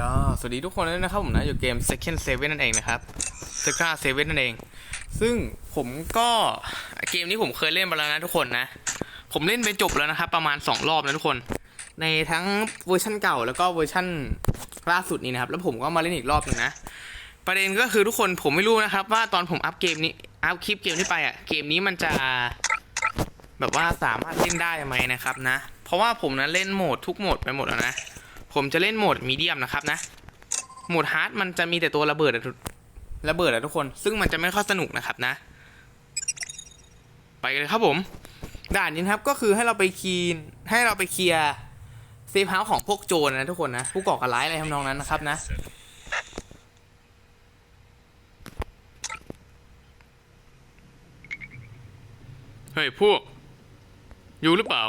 ก็สวัสดีทุกคนด้วยนะครับผมนะอยู่เกม Second Seven นั่นเองนะครับ Second Seven นั่นเอง ซึ่งผมก็เกมนี้ผมเคยเล่นมาแล้วนะทุกคนนะ ผมเล่นไปจบแล้วนะครับ ประมาณ 2 รอบนะทุกคน ในทั้งเวอร์ชันเก่าแล้วก็เวอร์ชันล่าสุดนี้นะครับ แล้วผมก็มาเล่นอีกรอบหนึงนะ ประเด็นก็คือทุกคนผมไม่รู้นะครับ ว่าตอนผมอัพเกมนี้อัพคลิปเกมนี้ไปอะเกมนี้มันจะ แบบว่าสามารถเล่นได้ไหมนะครับนะ เพราะว่าผมนะเล่นโหมดทุกโหมดไปหมดแล้วนะ ผมจะเล่นโหมดมีเดียมนะครับนะ โหมดฮาร์ดมันจะมีแต่ตัวระเบิดระเบิดอะทุกคน ซึ่งมันจะไม่ค่อยสนุกนะครับนะ ไปเลยครับผม ด่านนี้ครับก็คือให้เราไปคีนให้เราไปเคลียร์เซฟเฮาส์ของพวกโจรนะทุกคนนะ ผู้ก่อการร้ายอะไรทำนองนั้นนะครับนะเฮ้ยพวก อยู่หรือเปล่า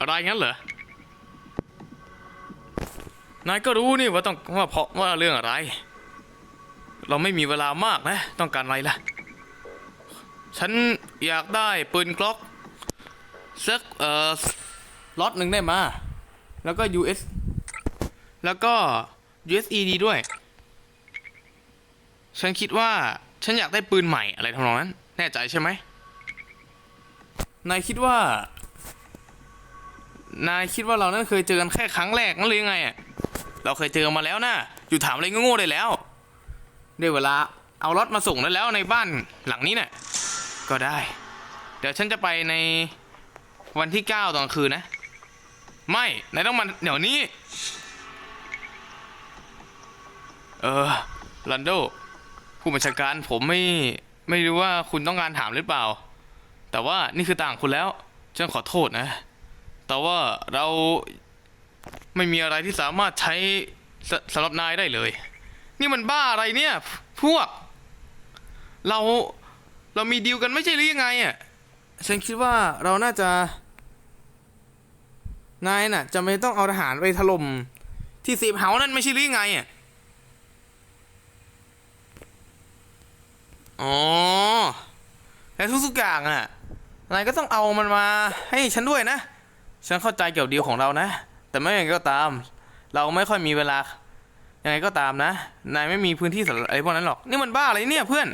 อะไรงั้นเหรอ นายก็รู้นี่ว่าต้องว่าเพราะว่าเรื่องอะไร เราไม่มีเวลามากนะ ต้องการอะไรล่ะ ฉันอยากได้ปืนกล็อกสักเอ่อล็อตหนึ่งได้มา แล้วก็ US แล้วก็ USED ด้วย ฉันคิดว่าฉันอยากได้ปืนใหม่อะไรทำนองนั้น แน่ใจใช่ไหม นายคิดว่า นายคิดว่าเรานั้นเคยเจอกันแค่ครั้งแรกนั่นหรือยังไงอะ เราเคยเจอมาแล้วนะอยู่ถามอะไรโง่ๆได้แล้วได้เวลาเอารถมาส่งได้แล้วในบ้านหลังนี้เนี่ยก็ได้ เดี๋ยวฉันจะไปในวันที่เก้าตอนคืนนะ ไม่นายต้องมาเดี๋ยวนี้ เออลันโดผู้บัญชาการผมไม่ไม่รู้ว่าคุณต้องการถามหรือเปล่า แต่ว่านี่คือต่างคุณแล้วฉันขอโทษนะ แต่ว่าเรา ไม่มีอะไรที่สามารถใช้สสำหรับนายได้เลย นี่มันบ้าอะไรเนี่ย พวก เราเรามีดีลกันไม่ใช่หรือยังไงอะฉันคิดว่าเราน่าจะ นายน่ะจะไม่ต้องเอาทหารไปถล่มที่เซฟเฮานั่นไม่ใช่หรือยังไงอะอ๋อแต่ทุกๆอย่างอะนายก็ต้องเอามันมาให้ฉันด้วยนะ ฉันเข้าใจเกี่ยวดีลของเรานะ แต่ไม่อย่างไรก็ตาม เราไม่ค่อยมีเวลา ยังไงก็ตามนะ นายไม่มีพื้นที่สำหรับไอะไรพวกนั้นหรอก นี่มันบ้าอะไรเนี่ยเพื่อน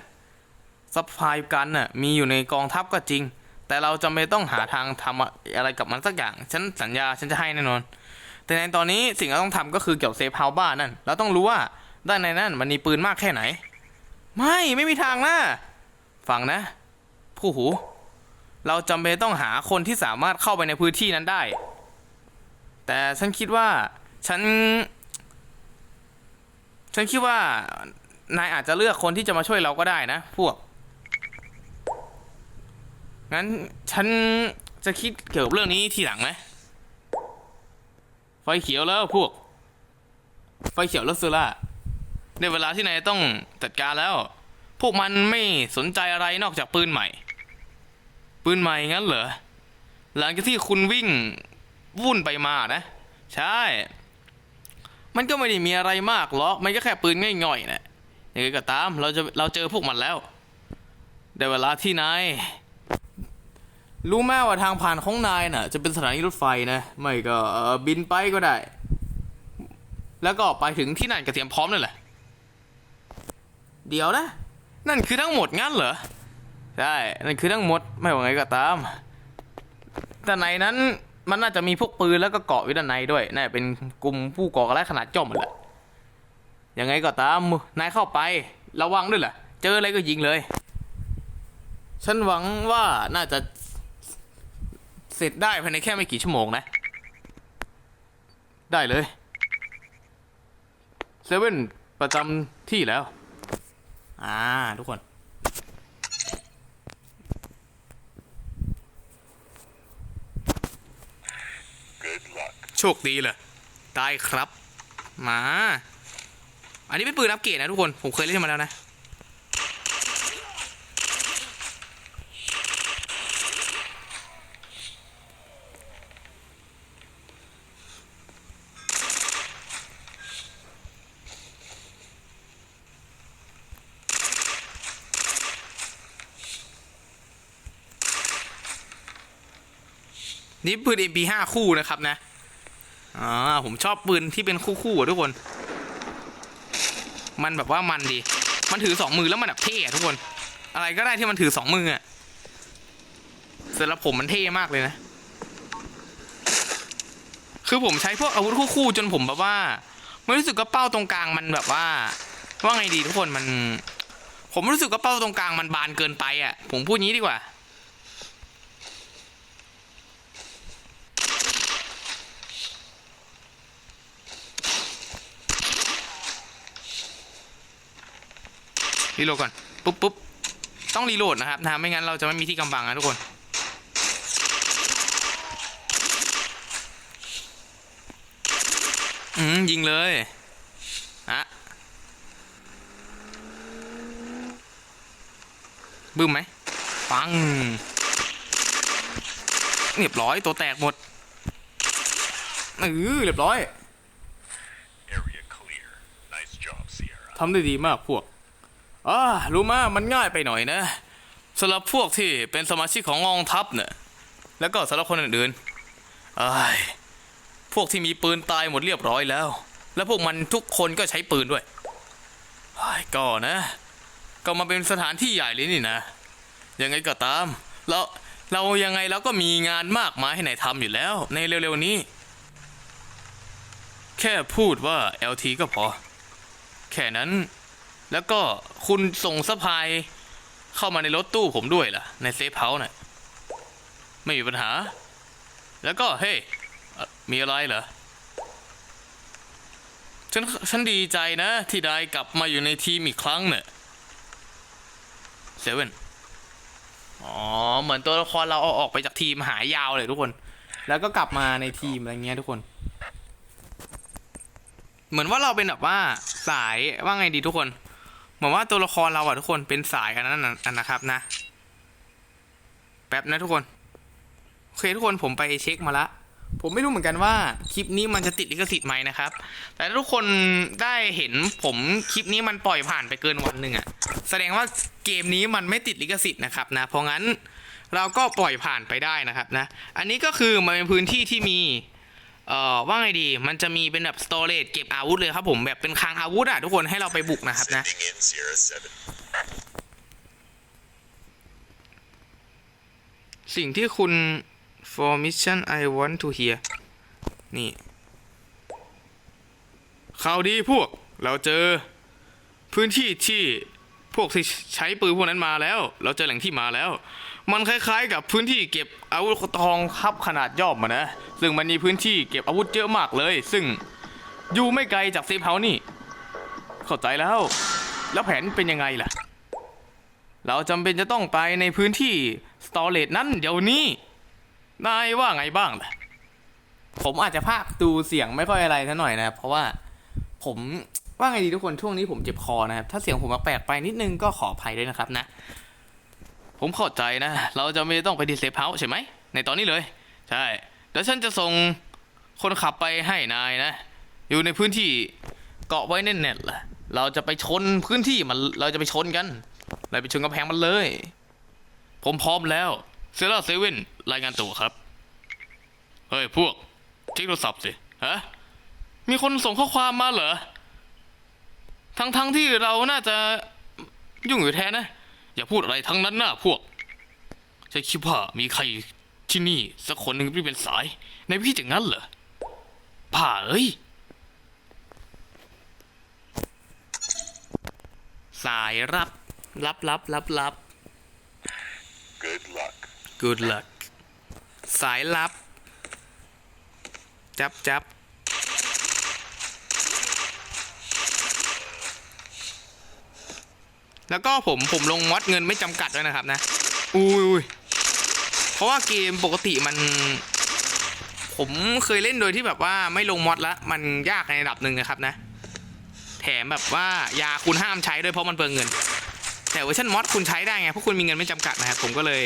ซัพพลายกันน่ะมีอยู่ในกองทัพก็จริง แต่เราจะไม่ต้องหาทางทำอะไรกับมันสักอย่าง ฉันสัญญาฉันจะให้แน่นอน แต่ในตอนนี้สิ่งที่เราต้องทำก็คือเกี่ยวกับเซฟเฮาบ้านนั่น เราต้องรู้ว่าด้านในนั้นมันมีปืนมากแค่ไหน ไม่ไม่มีทางนะฟังนะ ผู้หู เราจำเป็นต้องหาคนที่สามารถเข้าไปในพื้นที่นั้นได้ แต่ฉันคิดว่าฉัน ฉันคิดว่านายอาจจะเลือกคนที่จะมาช่วยเราก็ได้นะ พวก งั้นฉันจะคิดเกี่ยวกับเรื่องนี้ทีหลังนะไฟเขียวแล้วพวก ไฟเขียวแล้วซูล่าได้เวลาที่นายต้องจัดการแล้ว พวกมันไม่สนใจอะไรนอกจากปืนใหม่ ปืนใหม่งั้นเหรอ หลังจากที่คุณวิ่ง วุ่นไปมานะ ใช่ มันก็ไม่ได้มีอะไรมากหรอก มันก็แค่ปืนง่อยๆนะยังไงก็ตามเราจะเราเจอพวกมันแล้วได้เวลาที่นายรู้แม่ว่าทางผ่านของนายน่ะ จะเป็นสถานีรถไฟนะ ไม่ก็บินไปก็ได้ แล้วก็ไปถึงที่นั่นก็เตรียมพร้อมนั่นแหละ เดี๋ยวนะ นั่นคือทั้งหมดงั้นเหรอ ใช่ นั่นคือทั้งหมด ไม่ว่าไงก็ตาม แต่ในนั้น มันน่าจะมีพวกปืนแล้วก็เกาะว้ด้านในด้วยน่าจะเป็นกลุ่มผู้ก่อการร้ายขนาดย่อมมันแหละยังไงก็ตามนายเข้าไประวังด้วยล่ะเจออะไรก็ยิงเลย ฉันหวังว่าน่าจะเสร็จได้ภายในแค่ไม่กี่ชั่วโมงนะ ได้เลยเซเว่นประจำที่แล้ว อ่า ทุกคน โชคดีเลยได้ครับ มา อันนี้เป็นปืนอัปเกรดนะทุกคน ผมเคยเล่นมาแล้วนะ นี่ปืน MP5 คู่นะครับนะ อ่าผมชอบปืนที่เป็นคู่ๆอะทุกคน มันแบบว่ามันดี มันถือสองมือแล้วมันแบบเท่อะทุกคน อะไรก็ได้ที่มันถือสองมืออะสำหรับผมมันเท่มากเลยนะ คือผมใช้พวกอาวุธคู่ๆจนผมแบบว่าไม่รู้สึกว่าเป้าตรงกลางมันแบบว่า ว่าไงดีทุกคนมัน ผมรู้สึกว่าเป้าตรงกลางมันบานเกินไปอะผมพูดงี้ดีกว่า รีโหลดก่อนปุ๊บปุ๊บต้องรีโหลดนะครับนะไม่งั้นเราจะไม่มีที่กำบังนะทุกคนอืมยิงเลยอะบึ้มไหมปังเรียบร้อยตัวแตกหมดเออเรียบร้อย Area clear. Nice job, Sierra. ทำได้ดีมากพวก อ่ารู้มามันง่ายไปหน่อยนะสำหรับพวกที่เป็นสมาชิกของกองทัพเนี่ยแล้วก็สำหรับคนอื่นๆไอ้พวกที่มีปืนตายหมดเรียบร้อยแล้ว แล้วพวกมันทุกคนก็ใช้ปืนด้วยไอ้ก็นะ ก็มาเป็นสถานที่ใหญ่เลยนี่นะยังไงก็ตามเราเรายังไงเราก็มีงานมากมายให้ไหนทำอยู่แล้ว ในเร็วๆนี้ แค่พูดว่า LT ก็พอ แค่นั้น แล้วก็คุณส่งสะพายเข้ามาในรถตู้ผมด้วยล่ะ ในเซฟเฮาส์น่ะไม่มีปัญหา แล้วก็เฮ้ยมีอะไรเหรอฉันฉันดีใจนะที่ได้กลับมาอยู่ในทีมอีกครั้งเนี่ยเซเว่นอ๋อ เหมือนตัวละครเราเอาออกไปจากทีมหายยาวเลยทุกคน แล้วก็กลับมาในทีมอะไรเงี้ยทุกคน เหมือนว่าเราเป็นแบบว่าสายว่าไงดีทุกคน เหมือนว่าตัวละครเราอะทุกคนเป็นสายกันนั่นนะอันนะครับนะ แป๊บนะทุกคนโอเคทุกคนผมไปเช็คมาละผมไม่รู้เหมือนกันว่าคลิปนี้มันจะติดลิขสิทธิ์ไหมนะครับ แต่ถ้าทุกคนได้เห็นผมคลิปนี้มันปล่อยผ่านไปเกินวันหนึ่งอะแสดงว่าเกมนี้มันไม่ติดลิขสิทธิ์นะครับนะ เพราะงั้นเราก็ปล่อยผ่านไปได้นะครับนะ อันนี้ก็คือมันเป็นพื้นที่ที่มี เอ่อว่าไงดีมันจะมีเป็นแบบสโตร g e เก็บอาวุธเลยครับผมแบบเป็นคลังอาวุธอะทุกคนให้เราไปบุกนะครับนะสิ่งที่คุณ for mission I want to hear นี่ข่าวดีพวกเราเจอ พื้นที่ที่พวกที่ใช้ปืนพวกนั้นมาแล้ว เราเจอแหล่งที่มาแล้ว มันคล้ายๆ กับพื้นที่เก็บอาวุธทองคับขนาดย่อมนะ ซึ่งมันมีพื้นที่เก็บอาวุธเยอะมากเลย ซึ่งอยู่ไม่ไกลจากเซฟเฮาส์นี่ เข้าใจแล้ว แล้วแผนเป็นยังไงล่ะ เราจำเป็นจะต้องไปในพื้นที่สตอเรจนั้นเดี๋ยวนี้ นายว่าไงบ้างล่ะ ผมอาจจะพากดูเสียงไม่ค่อยอะไรท่าหน่อยนะครับเพราะว่าผมว่าไงดีทุกคนช่วงนี้ผมเจ็บคอนะครับ ถ้าเสียงผมแปลกไปนิดนึงก็ขออภัยด้วยนะครับนะ ผมเข้าใจนะ เราจะไม่ต้องไปดีเซฟเฮาส์ใช่ไหม ในตอนนี้เลย ใช่ แล้วฉันจะส่งคนขับไปให้นายนะ อยู่ในพื้นที่เกาะไว้แน่นๆล่ะ เราจะไปชนพื้นที่มัน เราจะไปชนกันเราไปชนกำแพงมันเลย ผมพร้อมแล้ว เซราเซเว่นรายงานตัวครับ เฮ้ยพวกเช็คโทรศัพท์สิ ฮะ มีคนส่งข้อความมาเหรอ ทั้งที่เราน่าจะยุ่งอยู่แท้นะ อย่าพูดอะไรทั้งนั้นนะพวกฉันคิดว่ามีใครที่นี่สักคนหนึ่งที่เป็นสาย ในพี่อย่างนั้นเหรอผ่าเอ้ยสายรับ รับรับรับรับ Good luck. good luck สายลับ จับจับ แล้วก็ผมผมลงมอดเงินไม่จำกัดด้วยนะครับนะอุ้ยอุ้ยเพราะว่าเกมปกติมัน ผมเคยเล่นโดยที่แบบว่าไม่ลงมอดละมันยากในระดับหนึ่งนะครับนะ แถมแบบว่ายาคุณห้ามใช้ด้วยเพราะมันเปลืองเงิน แต่เวอร์ชันมอดคุณใช้ได้ไงเพราะคุณมีเงินไม่จำกัดนะครับผมก็เลย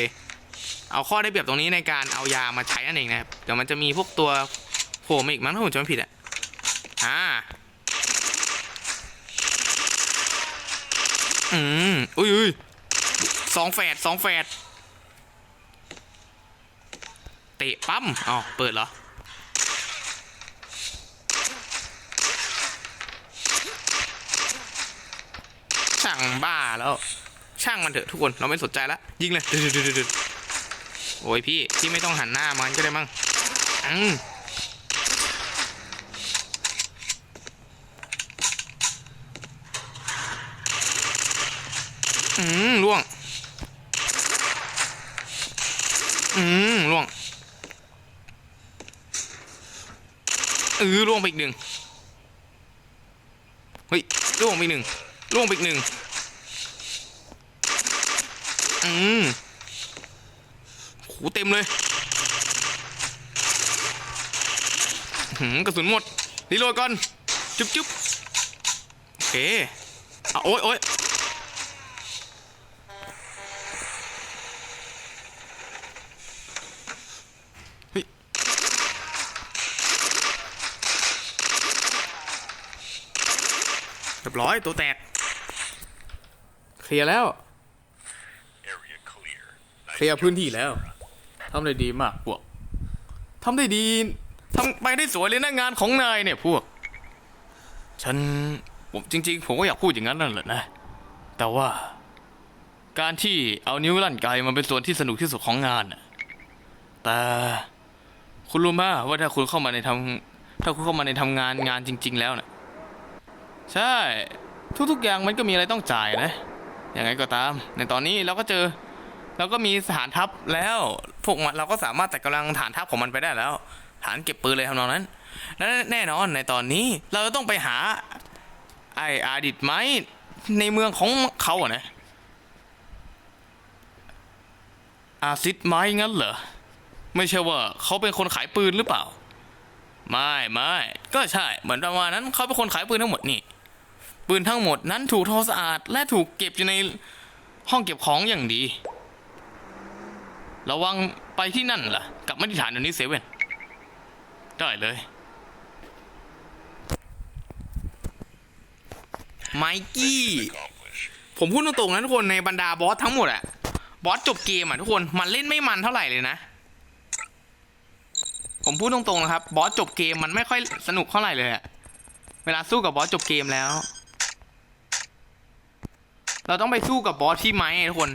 เอาข้อได้เปรียบตรงนี้ในการเอายามาใช้นั่นเองนะครับเดี๋ยวมันจะมีพวกตัวโผล่มาอีกมั้งถ้าผมจำไม่ผิดอะ อ่า อืมอุ้ยอุ้ยสองแฝดสองแฝดเตะปั๊มอ๋อเปิดเหรอ ช่างบ้าแล้ว ช่างมันเถอะทุกคนเราไม่สนใจละยิงเลยโอ้ยพี่ พี่ไม่ต้องหันหน้ามันก็ได้มั้งอืม อืมล่วง อืมล่วงเออล่วงไปอีกหนึ่งเฮ้ยล่วงไปอีกหนึ่งล่วงไปอีกหนึ่งอืมโหเต็มเลยหืมกระสุนหมดรีโหลดก่อน จุ๊บจุ๊บโอเคอะโอ๊ยโอ๊ย เรียบร้อยตัวแตก เคลียร์แล้ว Area clear. เคลียร์พื้นที่แล้วทำได้ดีมากพวกทำได้ดีทำไปได้สวยเลยนะงานของนายเนี่ยพวก ฉันผมจริง ๆ ผมก็อยากพูดอย่างนั้นนั่นแหละนะ แต่ว่า การที่เอานิ้วลั่นไกมันเป็นส่วนที่สนุกที่สุดของงานน่ะแต่คุณรู้ไหมว่าถ้าคุณเข้ามาในทำถ้าคุณเข้ามาในทำงานงานจริง ๆ แล้วน่ะ ใช่ ทุกๆอย่างมันก็มีอะไรต้องจ่ายนะยังไงก็ตาม ในตอนนี้เราก็เจอเราก็มีฐานทัพแล้วพวกมันเราก็สามารถจัดกำลังฐานทัพของมันไปได้แล้ว ฐานเก็บปืนเลยทำนองนั้นและแน่นอนในตอนนี้เราจะต้องไปหาไออาดิตไหมในเมืองของเขาอะนะอาซิดไหมงั้นเหรอไม่ใช่ว่าเขาเป็นคนขายปืนหรือเปล่า ไม่ไม่ก็ใช่เหมือนประมาณนั้นเขาเป็นคนขายปืนทั้งหมดนี่ ปืนทั้งหมดนั้นถูกทำสะอาดและถูกเก็บอยู่ในห้องเก็บของอย่างดี ระวังไปที่นั่นล่ะ กลับมาที่ฐานเดี๋ยวนี้เซเว่น ได้เลย ไมกี้ ผมพูดตรงๆนะทุกคนในบรรดาบอสทั้งหมดอะบอสจบเกมอะทุกคนมันเล่นไม่มันเท่าไหร่เลยนะ ผมพูดตรงๆนะครับ บอสจบเกมมันไม่ค่อยสนุกเท่าไหร่เลยอะเวลาสู้กับบอสจบเกมแล้ว เราต้องไปสู้กับบอสที่ไม้ทุกคน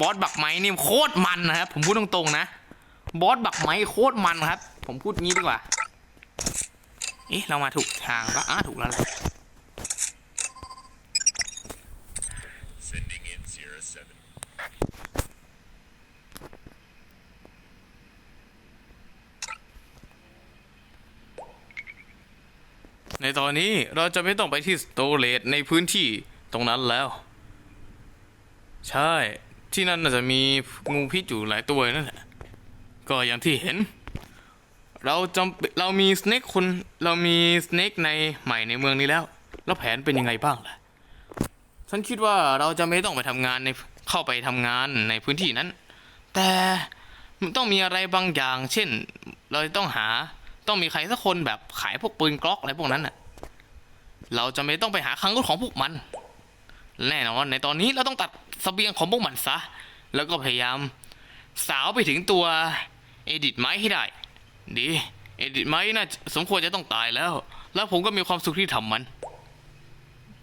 บอสบักไม้นี่โคตรมันนะครับ ผมพูดตรงๆนะบอสบักไม้โคตรมันครับ ผมพูดงี้ดีกว่าเอ๊ะเรามาถูกทางปะอะถูกแล้วแหละ Sending in Sierra 7. ในตอนนี้เราจะไม่ต้องไปที่สโตเลตในพื้นที่ตรงนั้นแล้ว ใช่ ที่นั่นน่าจะมีงูพิษอยู่หลายตัวนั่นแหละ ก็อย่างที่เห็น เราจำเรามีสเน็กคนเรามีสเน็กในใหม่ในเมืองนี้แล้ว แล้วแผนเป็นยังไงบ้างล่ะ ฉันคิดว่าเราจะไม่ต้องไปทำงานในเข้าไปทำงานในพื้นที่นั้น แต่มันต้องมีอะไรบางอย่าง เช่น เราจะต้องหาต้องมีใครสักคนแบบขายพวกปืนกล็อกอะไรพวกนั้นน่ะ เราจะไม่ต้องไปหาคลังรถของพวกมัน แน่นอนในตอนนี้เราต้องตัดสเสบียงของพวกมันซะ แล้วก็พยายาม สาวไปถึงตัวเอดิตไม้ให้ได้ ดี เอดิตไม้น่าสมควรจะต้องตายแล้ว แล้วผมก็มีความสุขที่ทำมัน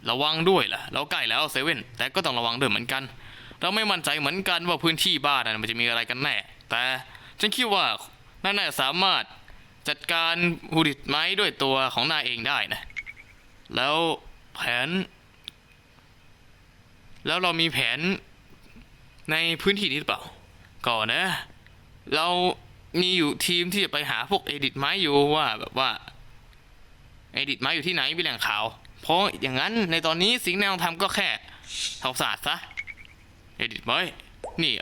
ระวังด้วยล่ะ เราใกล้แล้วเซเว่น แต่ก็ต้องระวังด้วยเหมือนกัน เราไม่มั่นใจเหมือนกันว่าพื้นที่บ้านนั้นมันจะมีอะไรกันแน่ แต่ฉันคิดว่าน่าน่าจะสามารถจัดการหูดิตไม้ด้วยตัวของนายเองได้นะ แล้วแผน แล้วเรามีแผนในพื้นที่นี้หรือเปล่า ก่อนนะ เรามีอยู่ทีมที่จะไปหาพวกเอดิตไม้อยู่ว่าแบบว่าเอดิตไม้อยู่ที่ไหนมีแหล่งข่าว เพราะอย่างนั้นในตอนนี้สิ่งที่เราทำก็แค่ทำสะอาดซะเอดิตไม้นี่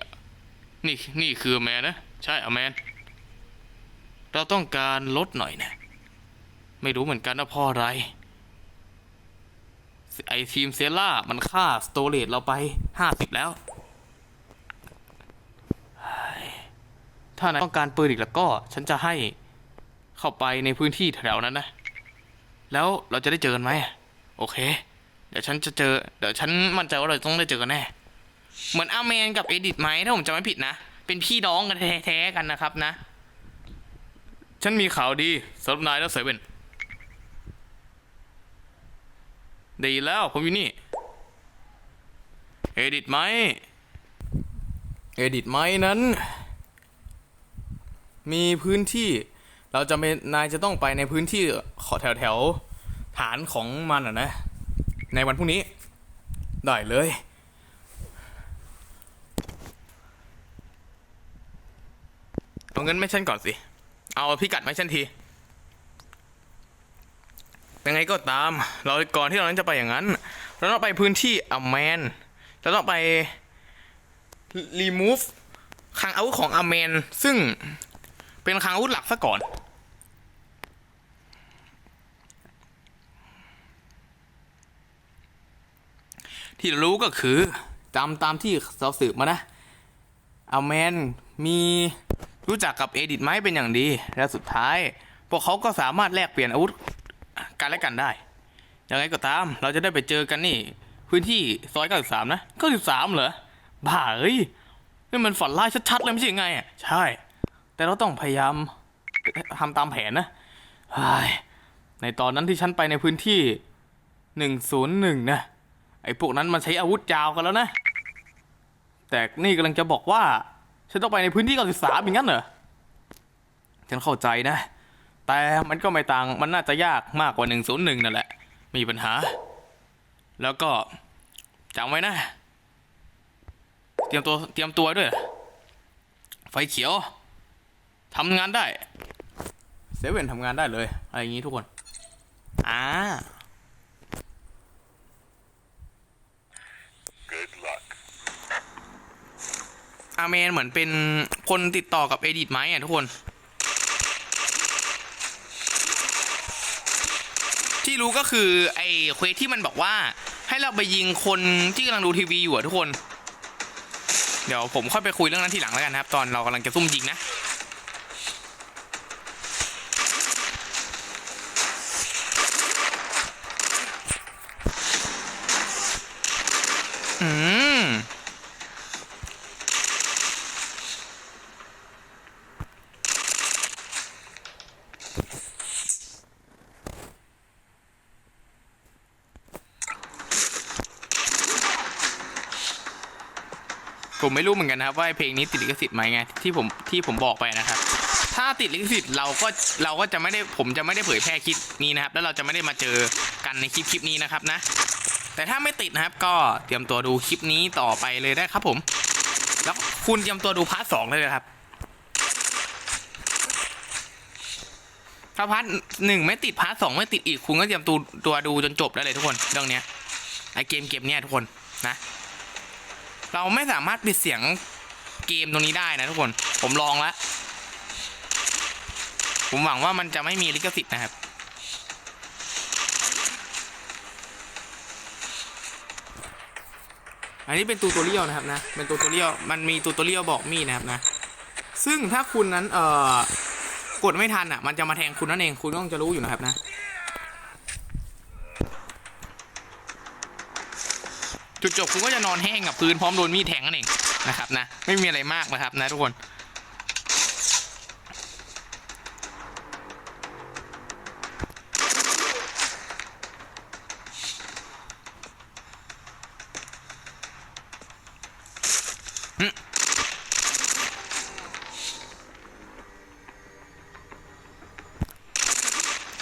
นี่นี่คือแมนนะ ใช่อแมน เราต้องการลดหน่อยนะ ไม่รู้เหมือนกันนะเพ่ออะไร ไอทีมเซล่า มันฆ่าสโตเลตเราไปห้าสิบแล้ว ถ้านายต้องการปืนอีกแล้วก็ ฉันจะให้เข้าไปในพื้นที่แถวนั้นนะ แล้วเราจะได้เจอกันไหม โอเค เดี๋ยวฉันจะเจอ เดี๋ยวฉันมั่นใจว่าเราต้องได้เจอกันแน่ เหมือนอาเมนกับเอดิทไหมถ้าผมจำไม่ผิดนะ เป็นพี่น้องกันแท้ๆกันนะครับนะ ฉันมีข่าวดีสำหรับนายและเซเว่น ดีแล้วผมอยู่นี่เอดิตไหมเอดิตไหมนั้น มีพื้นที่เราจะเป็นนายจะต้องไปในพื้นที่ขอแถวแถวฐานของมันอะนะ ในวันพรุ่งนี้ ได้เลย เอาเงินไม่ฉันก่อนสิ เอาพิกัดไม่ฉันที ยังไงก็ตาม เราก่อนที่เรานั้นจะไปอย่างนั้น เราต้องไปพื้นที่อแมนเราต้องไป remove คลังอาวุธของอแมน ซึ่งเป็นคลังอาวุธหลักซะก่อนที่เรารู้ก็คือตามตามที่เราสืบมานะอแมนมีรู้จักกับเอดิตไหมเป็นอย่างดี และสุดท้าย พวกเขาก็สามารถแลกเปลี่ยนอาวุธ กันและกันได้ ยังไงก็ตาม เราจะได้ไปเจอกันนี่ พื้นที่ซอย93นะ93เหรอ บ้าเอ้ยนี่มันฝันร้ายชัดๆเลยไม่ใช่ยังไงอะ ใช่ แต่เราต้องพยายามทำตามแผนนะในตอนนั้นที่ฉันไปในพื้นที่ 101 นะ ไอ้พวกนั้นมันใช้อาวุธยาวกันแล้วนะ แต่นี่กำลังจะบอกว่า ฉันต้องไปในพื้นที่93อย่างนั้นเหรอ ฉันเข้าใจนะ แต่มันก็ไม่ต่างมันน่าจะยากมากกว่า 101 นั่นแหละ มีปัญหา แล้วก็จำไว้นะ เตรียมตัวเตรียมตัวด้วย ไฟเขียวทำงานได้เซเว่นทำงานได้เลย อะไรอย่างนี้ทุกคน อ่า Good luck. อาเมนเหมือนเป็นคนติดต่อกับเอดิตไหมอะทุกคน ที่รู้ก็คือไอ้เควสที่มันบอกว่า ให้เราไปยิงคนที่กำลังดูทีวีอยู่อะทุกคน เดี๋ยวผมค่อยไปคุยเรื่องนั้นทีหลังแล้วกันนะครับ ตอนเรากำลังจะซุ่มยิงนะ ผมไม่รู้เหมือนกันนะครับว่าเพลงนี้ติดลิขสิทธิ์ไหมไงที่ผมที่ผมบอกไปนะครับ ถ้าติดลิขสิทธิ์เราก็เราก็จะไม่ได้ผมจะไม่ได้เผยแพร่คลิปนี้นะครับ แล้วเราจะไม่ได้มาเจอกันในคลิปคลิปนี้นะครับนะ แต่ถ้าไม่ติดนะครับก็เตรียมตัวดูคลิปนี้ต่อไปเลยได้ครับผม แล้วคุณเตรียมตัวดูพาร์ทสองเลยนะครับถ้าพาร์ทหนึ่งไม่ติดพาร์ทสองไม่ติดอีกคุณก็เตรียมตัวตัวดูจนจบได้เลยทุกคนเรื่องเนี้ยไอเกมเกมเนี้ยทุกคนนะ เราไม่สามารถปิดเสียงเกมตรงนี้ได้นะทุกคน ผมลองแล้ว ผมหวังว่ามันจะไม่มีลิขสิทธิ์นะครับ อันนี้เป็นตูตัวเรียวนะครับนะ เป็นตูตัวเรียว มันมีตูตัวเรียวบอกมีนะครับนะ ซึ่งถ้าคุณนั้นเอ่อกดไม่ทันอะ มันจะมาแทงคุณนั่นเอง คุณต้องจะรู้อยู่นะครับนะ จุดจบคุณก็จะนอนแห้งกับพื้นพร้อมโดนมีดแทงนั่นเองนะครับนะไม่มีอะไรมากนะครับนะทุกคน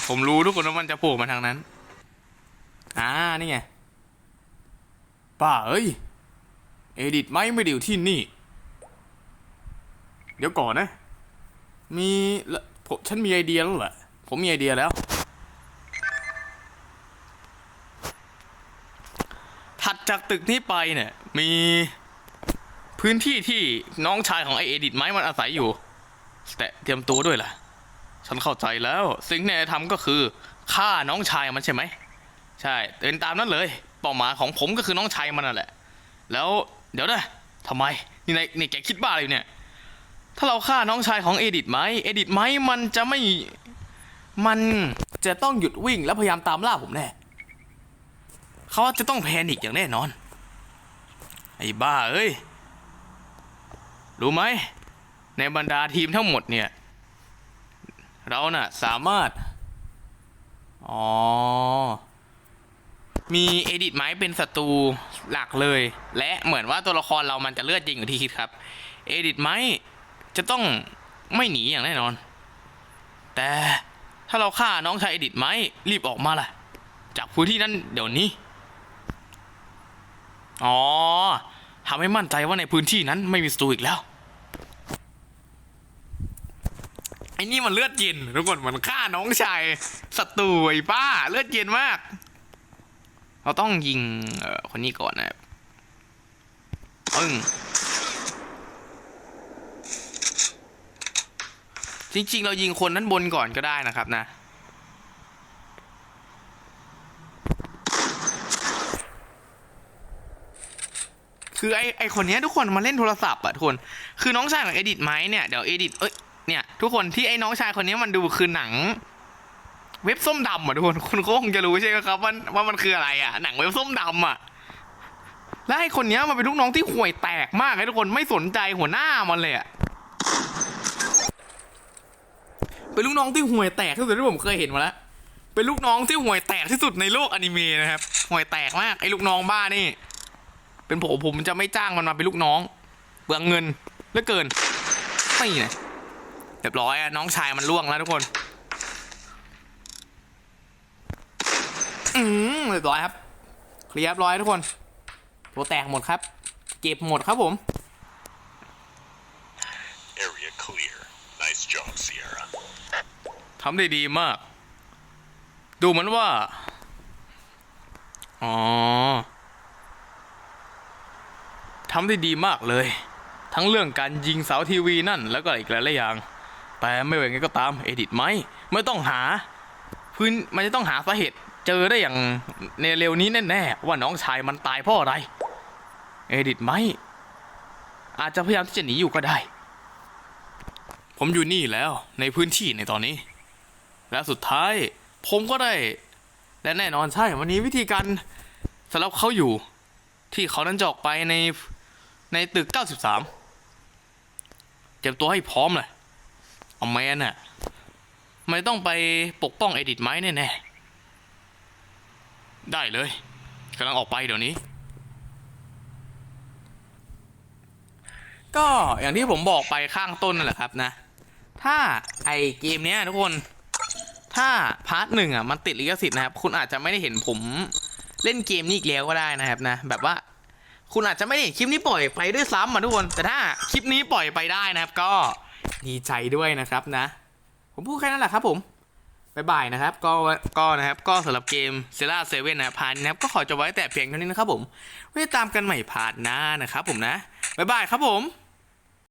ผมรู้ทุกคนว่ามันจะโผล่มาทางนั้น อ่า นี่ไง ป้าเอ้ย เอดิตไม่ไม่ด้อยู่ที่นี่ เดี๋ยวก่อนนะ มีละผมฉันมีไอเดียแล้วเหรอผมมีไอเดียแล้ว ถัดจากตึกนี้ไปเนี่ย มีพื้นที่ที่น้องชายของไอเอดิตไม้มันอาศัยอยู่ แต่เตรียมตัวด้วยล่ะ ฉันเข้าใจแล้ว สิ่งที่นายทำก็คือฆ่าน้องชายมันใช่ไหม ใช่ เป็นตามนั้นเลย เป้าหมายของผมก็คือน้องชายมันนั่นแหละ แล้วเดี๋ยวนะทำไมนี่นายนี่แกคิดบ้าอะไรอยู่เนี่ย ถ้าเราฆ่าน้องชายของเอดิตไหมเอดิตไหมมันจะไม่มันจะต้องหยุดวิ่งแล้วพยายามตามล่าผมแน่เขาจะต้องแพนิคอย่างแน่นอน ไอ้บ้าเอ้ย รู้ไหม ในบรรดาทีมทั้งหมดเนี่ย เราน่ะสามารถ อ๋อ มีเอดิตไม้เป็นศัตรูหลักเลย และเหมือนว่าตัวละครเรามันจะเลือดจริงอย่าที่คิดครับเอดิตไม้จะต้องไม่หนีอย่างแน่นอน แต่ถ้าเราฆ่าน้องชายเอดิตไม้รีบออกมาล่ะ จากพื้นที่นั้นเดี๋ยวนี้ อ๋อทำให้มั่นใจว่าในพื้นที่นั้นไม่มีศัตรูอีกแล้วไอ้นี่มันเลือดเย็นทุกคนมันฆ่าน้องชายศัตรูไอ้ป้า เลือดเย็นมาก เราต้องยิงเอ่อคนนี้ก่อนนะครับปึ้งจริงๆ เรายิงคนนั้นบนก่อนก็ได้นะครับนะ คือไอไอคนนี้ทุกคนมาเล่นโทรศัพท์อะทุกคน คือน้องชายของเอดิตไหมเนี่ย เดี๋ยวเอดิตเอ้ย เนี่ย ทุกคนที่ไอ้น้องชายคนนี้มันดูคือหนัง เว็บส้มดำอะทุกคนคุณก็คงจะรู้ใช่ไหมครับว่าว่ามันคืออะไรอะหนังเว็บส้มดำอะแล้วไอ้คนเนี้ยมันเป็นลูกน้องที่ห่วยแตกมากเลยทุกคนไม่สนใจหัวหน้ามันเลยอะเป็นลูกน้องที่ห่วยแตกที่สุดที่ผมเคยเห็นมาแล้วเป็นลูกน้องที่ห่วยแตกที่สุดในโลกอนิเมะนะครับห่วยแตกมากไอ้ลูกน้องบ้านี่ เป็นผมผมจะไม่จ้างมันมาเป็นลูกน้องเปลืองเงินเหลือเกินไม่นะเรียบร้อยอะน้องชายมันล่วงแล้วทุกคน อืมเรียบร้อยครับเคลียร์เรียบร้อยทุกคน ตัวแตกหมดครับ เก็บหมดครับผม Area clear. Nice job, Sierra. ทำได้ดีมาก ดูเหมือนว่า อ๋อทำได้ดีมากเลย ทั้งเรื่องการยิงเสาทีวีนั่นแล้วก็อีกหลายๆอย่าง แต่ไม่ว่าไงก็ตามเอดิตไหมไม่ต้องหา พื้นมันจะต้องหาสาเหตุ เจอได้อย่างในเร็วนี้แน่ๆว่าน้องชายมันตายเพราะอะไร เอดิตไหม อาจจะพยายามที่จะหนีอยู่ก็ได้ ผมอยู่นี่แล้วในพื้นที่ในตอนนี้ และสุดท้าย ผมก็ได้ และแน่นอนใช่วันนี้วิธีการสำหรับเขาอยู่ ที่เขานั้นจอกไปในในตึก 93 เตรียมตัวให้พร้อมเลยเอาแมนน่ะไม่ต้องไปปกป้องเอดิตไหมแน่ๆ ได้เลยกำลังออกไปเดี๋ยวนี้ ก็อย่างที่ผมบอกไปข้างต้นนั่นแหละครับนะ ถ้าไอเกมเนี้ยทุกคน ถ้าพาร์ทหนึ่งอะมันติดลิขสิทธิ์นะครับ คุณอาจจะไม่ได้เห็นผมเล่นเกมนี้อีกแล้วก็ได้นะครับนะ แบบว่าคุณอาจจะไม่ได้เห็นคลิปนี้ปล่อยไปด้วยซ้ำอะทุกคน แต่ถ้าคลิปนี้ปล่อยไปได้นะครับ ก็ดีใจด้วยนะครับนะ ผมพูดแค่นั้นแหละครับผม บายบายนะครับ ก็ก็นะครับ ก็สำหรับเกมเซล่าเซเว่นนะพาร์ทนี้นะครับ ก็ขอจะไว้แต่เพียงเท่านี้นะครับผมไว้ตามกันใหม่พาร์ทหน้านะครับผมนะบายบายครับผม